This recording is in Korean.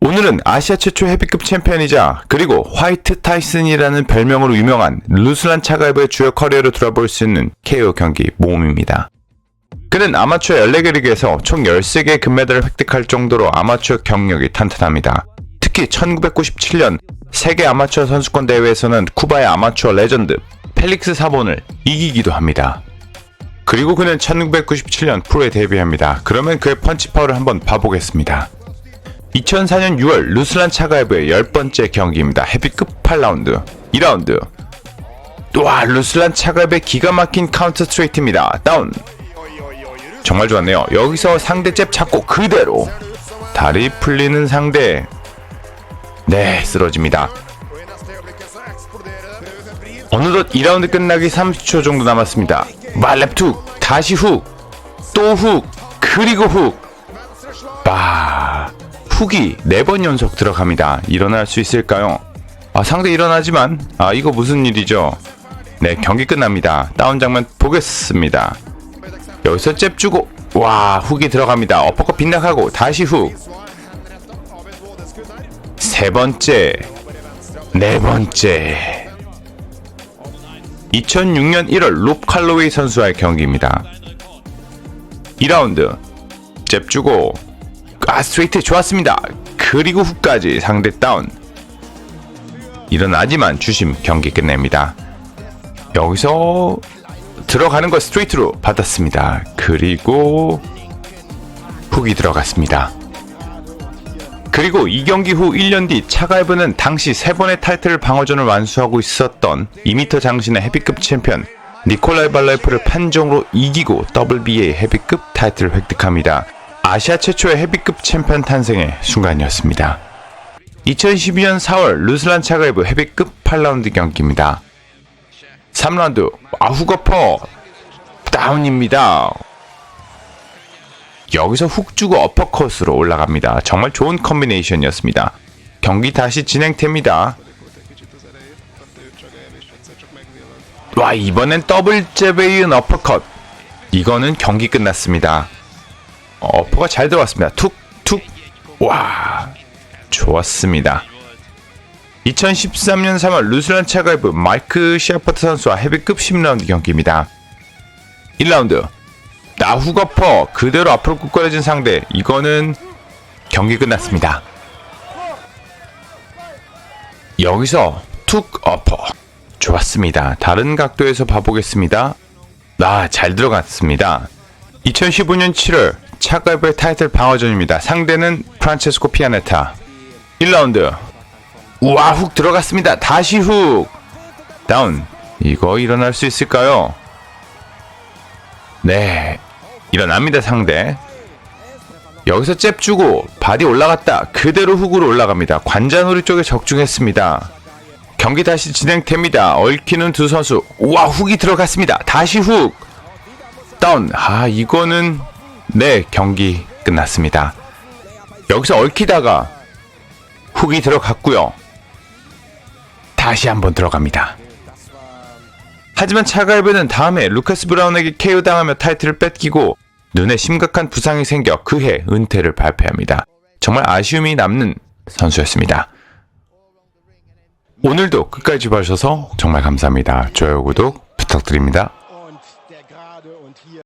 오늘은 아시아 최초 헤비급 챔피언이자 그리고 화이트 타이슨이라는 별명으로 유명한 루슬란 차가이브의 주요 커리어를 돌아볼 수 있는 KO 경기 모험입니다. 그는 아마추어 14개 리그에서 총 13개의 금메달을 획득할 정도로 아마추어 경력이 탄탄합니다. 특히 1997년 세계 아마추어 선수권 대회에서는 쿠바의 아마추어 레전드 펠릭스 사본을 이기기도 합니다. 그리고 그는 1997년 프로에 데뷔합니다. 그러면 그의 펀치 파워를 한번 봐보겠습니다. 2004년 6월 루슬란 차가이브의 10번째 경기입니다. 헤비급 8라운드 2라운드 와 루슬란 차가이브의 기가 막힌 카운터 스트레이트입니다. 다운 정말 좋았네요. 여기서 상대 잽 잡고 그대로 다리 풀리는 상대 네 쓰러집니다. 어느덧 2라운드 끝나기 30초 정도 남았습니다. 말랩툭 다시 훅 또 훅 그리고 훅 빠 훅이 4번 연속 들어갑니다. 일어날 수 있을까요? 아 상대 일어나지만 아 이거 무슨 일이죠? 네 경기 끝납니다. 다운 장면 보겠습니다. 여기서 잽 주고 와 훅이 들어갑니다. 어퍼컷 빗나가고 다시 훅. 세 번째, 네 번째. 2006년 1월 롭 칼로웨이 선수와의 경기입니다. 2라운드 잽 주고 아 스트레이트 좋았습니다. 그리고 훅까지 상대 다운. 일어나지만 주심 경기 끝냅니다. 여기서 들어가는 거 스트레이트로 받았습니다. 그리고 훅이 들어갔습니다. 그리고 이 경기 후 1년 뒤 차가이브는 당시 세 번의 타이틀 방어전을 완수하고 있었던 2m 장신의 헤비급 챔피언 니콜라이 발라이프를 판정으로 이기고 WBA 헤비급 타이틀을 획득합니다. 아시아 최초의 헤비급 챔피언 탄생의 순간이었습니다. 2012년 4월 루슬란 차가이브 헤비급 8라운드 경기입니다. 3라운드 아후거퍼 다운입니다. 여기서 훅 주고 어퍼컷으로 올라갑니다. 정말 좋은 컨비네이션이었습니다. 경기 다시 진행됩니다. 와 이번엔 더블 잽에 이은 어퍼컷. 이거는 경기 끝났습니다. 어, 어퍼가 잘 들어갔습니다. 툭 툭 와 좋았습니다. 2013년 3월 루슬란 차가이브 마이크 셰퍼트 선수와 헤비급 10라운드 경기입니다. 1라운드 나후거퍼 그대로 앞으로 꾹거려진 상대 이거는 경기 끝났습니다. 여기서 툭 어퍼 좋았습니다. 다른 각도에서 봐보겠습니다. 아, 잘 들어갔습니다. 2015년 7월 차가이브의 타이틀 방어전입니다. 상대는 프란체스코 피아네타. 1라운드. 우와 훅 들어갔습니다. 다시 훅. 다운. 이거 일어날 수 있을까요? 네 일어납니다 상대. 여기서 잽 주고 바디 올라갔다. 그대로 훅으로 올라갑니다. 관자놀이 쪽에 적중했습니다. 경기 다시 진행됩니다. 얽히는 두 선수. 우와 훅이 들어갔습니다. 다시 훅. 다운. 아 이거는 네 경기 끝났습니다 여기서 얽히다가 훅이 들어갔고요 다시 한번 들어갑니다 하지만 차갈브는 다음에 루카스 브라운에게 KO 당하며 타이틀을 뺏기고 눈에 심각한 부상이 생겨 그해 은퇴를 발표합니다. 정말 아쉬움이 남는 선수였습니다. 오늘도 끝까지 봐주셔서 정말 감사합니다. 좋아요, 구독 부탁드립니다.